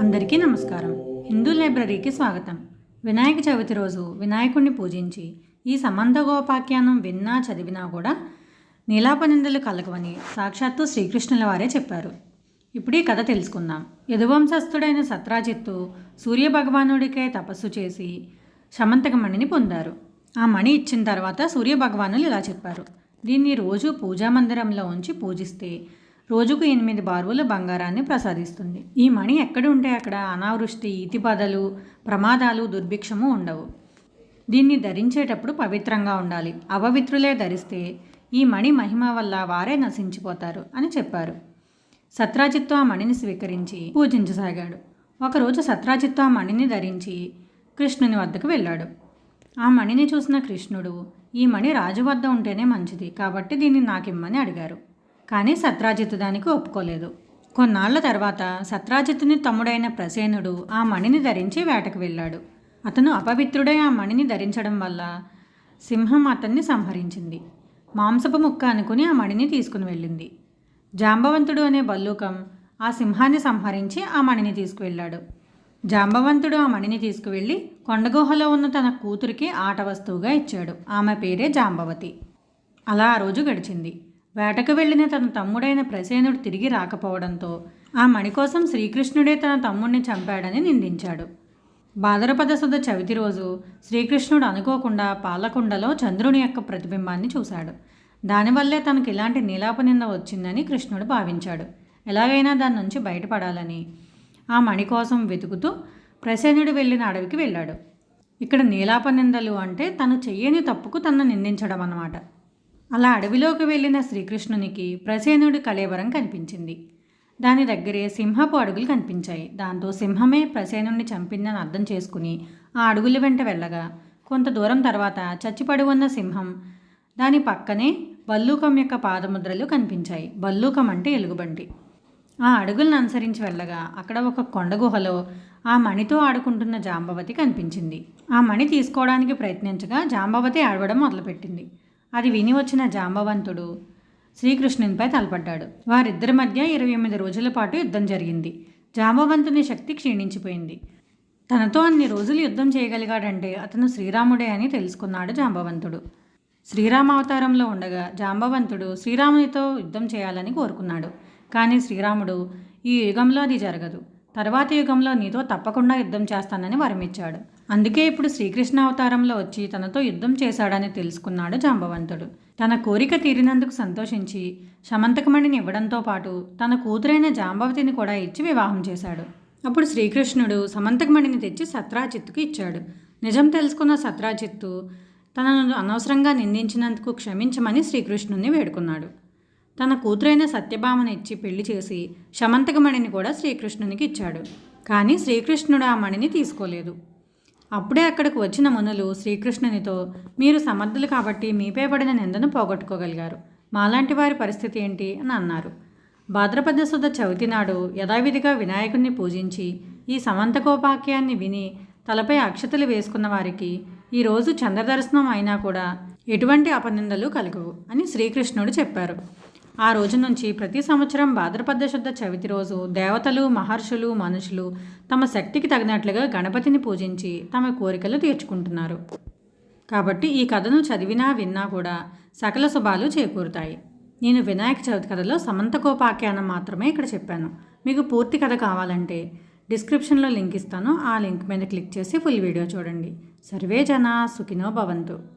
అందరికీ నమస్కారం. హిందూ లైబ్రరీకి స్వాగతం. వినాయక చవితి రోజు వినాయకుణ్ణి పూజించి ఈ సంబంధ గోపాఖ్యానం విన్నా చదివినా కూడా నీలాపనిందలు కలగవని సాక్షాత్తు శ్రీకృష్ణుల వారే చెప్పారు. ఇప్పుడు ఈ కథ తెలుసుకుందాం. యదువంశస్థుడైన సత్రాజిత్తు సూర్యభగవానుడికే తపస్సు చేసి శమంతక మణిని పొందారు. ఆ మణి ఇచ్చిన తర్వాత సూర్యభగవానులు ఇలా చెప్పారు. దీన్ని రోజు పూజా మందిరంలో ఉంచి పూజిస్తే రోజుకు ఎనిమిది బారువుల బంగారాన్ని ప్రసాదిస్తుంది. ఈ మణి ఎక్కడ ఉంటే అక్కడ అనావృష్టి ఇతిపదలు ప్రమాదాలు దుర్భిక్షము ఉండవు. దీన్ని ధరించేటప్పుడు పవిత్రంగా ఉండాలి. అపవిత్రులే ధరిస్తే ఈ మణి మహిమ వల్ల వారే నశించిపోతారు అని చెప్పారు. సత్రాజిత్తు ఆ మణిని స్వీకరించి పూజించసాగాడు. ఒకరోజు సత్రాజిత్తు ఆ మణిని ధరించి కృష్ణుని వద్దకు వెళ్ళాడు. ఆ మణిని చూసిన కృష్ణుడు ఈ మణి రాజు వద్ద ఉంటేనే మంచిది. కాబట్టి దీన్ని నాకిమ్మని అడిగారు. కానీ సత్రాజిత్ దానికి ఒప్పుకోలేదు. కొన్నాళ్ళ తర్వాత సత్రాజిత్తుని తమ్ముడైన ప్రసేనుడు ఆ మణిని ధరించి వేటకు వెళ్ళాడు. అతను అపవిత్రుడై ఆ మణిని ధరించడం వల్ల సింహం అతన్ని సంహరించింది. మాంసపు ముక్క అనుకుని ఆ మణిని తీసుకుని వెళ్ళింది. జాంబవంతుడు అనే బల్లూకం ఆ సింహాన్ని సంహరించి ఆ మణిని తీసుకువెళ్ళాడు. జాంబవంతుడు ఆ మణిని తీసుకువెళ్ళి కొండగుహలో ఉన్న తన కూతురికి ఆట వస్తువుగా ఇచ్చాడు. ఆమె పేరే జాంబవతి. అలా ఆ రోజు గడిచింది. వేటకు వెళ్ళిన తన తమ్ముడైన ప్రసేనుడు తిరిగి రాకపోవడంతో ఆ మణి కోసం శ్రీకృష్ణుడే తన తమ్ముడిని చంపాడని నిందించాడు. భాద్రపద శుద్ధ చవితి రోజు శ్రీకృష్ణుడు అనుకోకుండా పాలకుండలో చంద్రుని యొక్క ప్రతిబింబాన్ని చూశాడు. దానివల్లే తనకు ఇలాంటి నీలాపనింద వచ్చిందని కృష్ణుడు భావించాడు. ఎలాగైనా దాని నుంచి బయటపడాలని ఆ మణి కోసం వెతుకుతూ ప్రసేనుడు వెళ్ళిన అడవికి వెళ్ళాడు. ఇక్కడ నీలాప నిందలు అంటే తను చెయ్యని తప్పుకు తనను నిందించడం అన్నమాట అలా అడవిలోకి వెళ్ళిన శ్రీకృష్ణునికి ప్రసేనుడి కళేబరం కనిపించింది. దాని దగ్గరే సింహపు అడుగులు కనిపించాయి. దాంతో సింహమే ప్రసేనుడిని చంపిందని అర్థం చేసుకుని ఆ అడుగుల వెంట వెళ్ళగా కొంత దూరం తర్వాత చచ్చిపడి ఉన్న సింహం దాని పక్కనే బల్లూకం యొక్క పాదముద్రలు కనిపించాయి. బల్లూకం అంటే ఎలుగుబంటి. ఆ అడుగులను అనుసరించి వెళ్ళగా అక్కడ ఒక కొండ గుహలో ఆ మణితో ఆడుకుంటున్న జాంబవతి కనిపించింది. ఆ మణి తీసుకోవడానికి ప్రయత్నించగా జాంబవతి ఆడవడం మొదలుపెట్టింది. అది విని వచ్చిన జాంబవంతుడు శ్రీకృష్ణునిపై తలపడ్డాడు. వారిద్దరి మధ్య ఇరవై ఎనిమిది రోజుల పాటు యుద్ధం జరిగింది. జాంబవంతుని శక్తి క్షీణించిపోయింది. తనతో అన్ని రోజులు యుద్ధం చేయగలిగాడంటే అతను శ్రీరాముడే అని తెలుసుకున్నాడు జాంబవంతుడు. శ్రీరామ అవతారంలో ఉండగా జాంబవంతుడు శ్రీరామునితో యుద్ధం చేయాలని కోరుకున్నాడు. కానీ శ్రీరాముడు ఈ యుగంలో అది జరగదు. తర్వాతి యుగంలో నీతో తప్పకుండా యుద్ధం చేస్తానని వరమిచ్చాడు. అందుకే ఇప్పుడు శ్రీకృష్ణ అవతారంలో వచ్చి తనతో యుద్ధం చేశాడని తెలుసుకున్నాడు జాంబవంతుడు. తన కోరిక తీరినందుకు సంతోషించి శమంతకమణిని ఇవ్వడంతో పాటు తన కూతురైన జాంబవతిని కూడా ఇచ్చి వివాహం చేశాడు. అప్పుడు శ్రీకృష్ణుడు సమంతకమణిని తెచ్చి సత్రాజిత్తుకు ఇచ్చాడు. నిజం తెలుసుకున్న సత్రాజిత్తు తనను అనవసరంగా నిందించినందుకు క్షమించమని శ్రీకృష్ణుని వేడుకున్నాడు. తన కూతురైన సత్యభామను ఇచ్చి పెళ్ళి చేసి శమంతకమణిని కూడా శ్రీకృష్ణునికి ఇచ్చాడు. కానీ శ్రీకృష్ణుడు ఆ మణిని తీసుకోలేదు. అప్పుడే అక్కడికి వచ్చిన మునులు శ్రీకృష్ణునితో మీరు సమర్థులు కాబట్టి మీపై పడిన నిందను పోగొట్టుకోగలిగారు. మాలాంటి వారి పరిస్థితి ఏంటి అని అన్నారు. భాద్రపద శుద్ధ చవితి నాడు యథావిధిగా వినాయకుడిని పూజించి ఈ సమంతకోపాఖ్యాన్ని విని తలపై అక్షతలు వేసుకున్న వారికి ఈరోజు చంద్రదర్శనం అయినా కూడా ఎటువంటి అపనిందలు కలగవు అని శ్రీకృష్ణుడు చెప్పారు. ఆ రోజు నుంచి ప్రతి సంవత్సరం భాద్రపద శుద్ధ చవితి రోజు దేవతలు మహర్షులు మనుషులు తమ శక్తికి తగినట్లుగా గణపతిని పూజించి తమ కోరికలు తీర్చుకుంటున్నారు. కాబట్టి ఈ కథను చదివినా విన్నా కూడా సకల శుభాలు చేకూరుతాయి. నేను వినాయక చవితి కథలో సమంతకోపాఖ్యానం మాత్రమే ఇక్కడ చెప్పాను. మీకు పూర్తి కథ కావాలంటే డిస్క్రిప్షన్లో లింక్ ఇస్తాను. ఆ లింక్ మీద క్లిక్ చేసి ఫుల్ వీడియో చూడండి. సర్వే జన సుఖినో భవంతు.